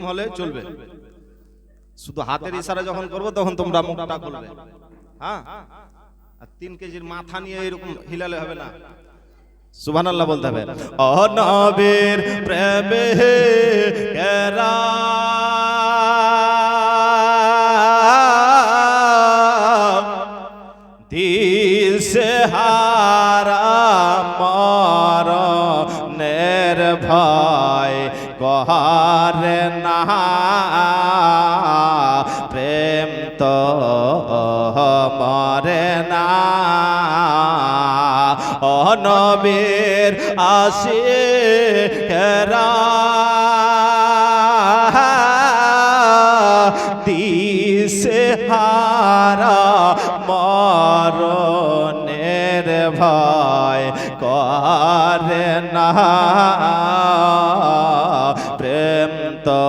এরকম হলে চলবে। শুধু হাতের ইশারা যখন করব, তখন তোমরা মুখটা খুলবে। হ্যাঁ? আর তিন কেজির মাথা নিয়ে এরকম হিলালে হবে না। আল্লাহ বলতে হবে। অনবীর প্রেমে কেরা। দিশে হারা মরণের ভয় কহারে না প্রেম তো মরে না। অনবীর আসে কেরা দিশে হারা মরণের ভয় করে না। প্রেম তো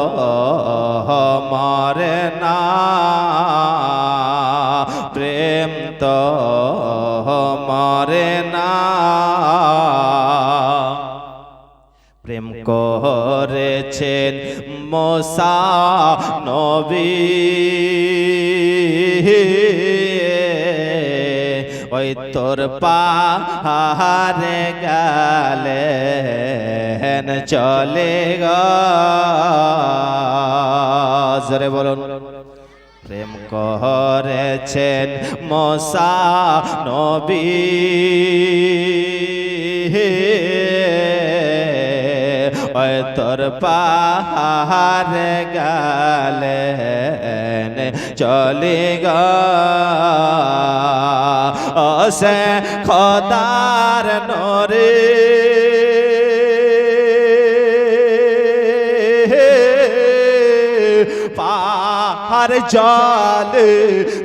মরে না। প্রেম তো মরে না। প্রেম করেছেন মোসা নবী। ওই তোর পাহাড়ে হেন চলে গরে বলুন। প্রেম করেছেন মশা নবী। ওই তোর পাহাড়ে গেলেন চলে গে খদার নরে পাহাড় জল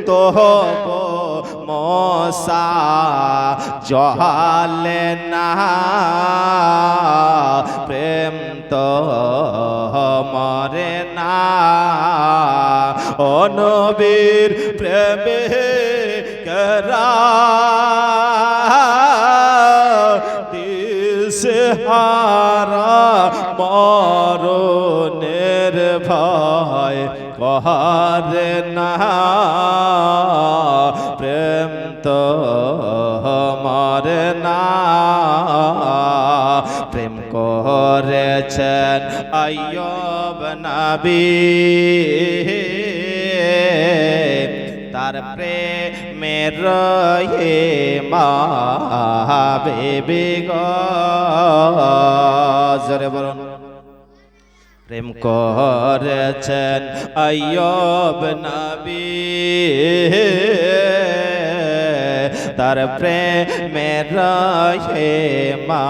তো মশা জহালে না। প্রেম তো মরে না। ও নবীর প্রেমে করা। দিশহারা মরণের ভয় কহারে না। মরে না প্রেম করেছেন আয়ব নবী। তার প্রেমের রয়ে মা বেবি গরে বলুন। প্রেম করেছেন আয়ব নবী। তার প্রেমের রয়ে মা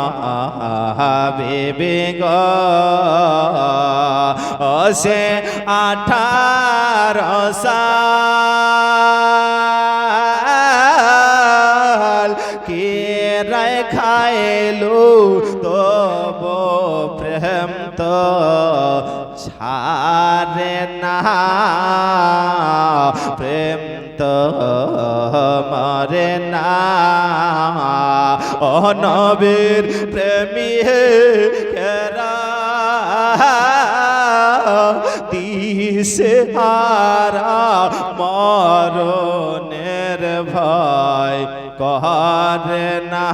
বেবি সে আঠার সাল কে রায় খাইলু তব প্রেম তো ছাড়ে না। অনবীর প্রেমী কেরা দিশে হারা মরণের ভয় কহারে না।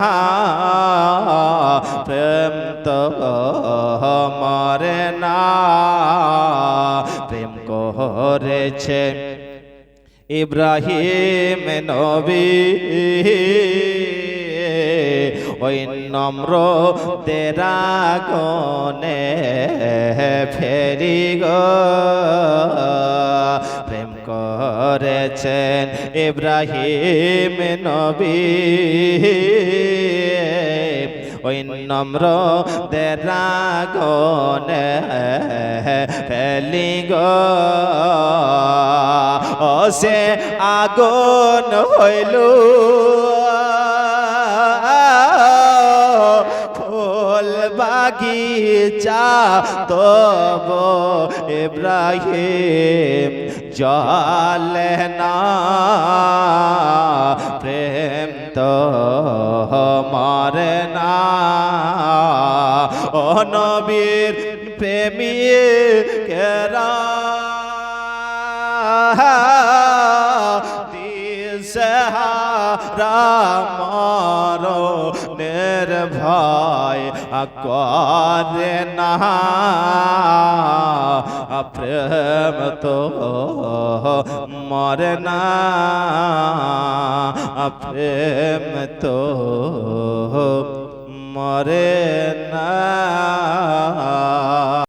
প্রেম তো মরে না। প্রেম করেছে ইব্রাহিম নবী। ওই নম্র তেরা গনে ফেরি গো প্রেম করেছেন ইব্রাহিম নবী। ওই নম্র দেরাগনে ফেলি গো সে আগুন হইল। ফুল বাগিচা তব ইব্রাহিম জলে না। প্রেম তো মরে না। ও নবীর প্রেমী কেরা? মর ভাই করে না। প্রেম তো মরে না। প্রেম তো মরে না।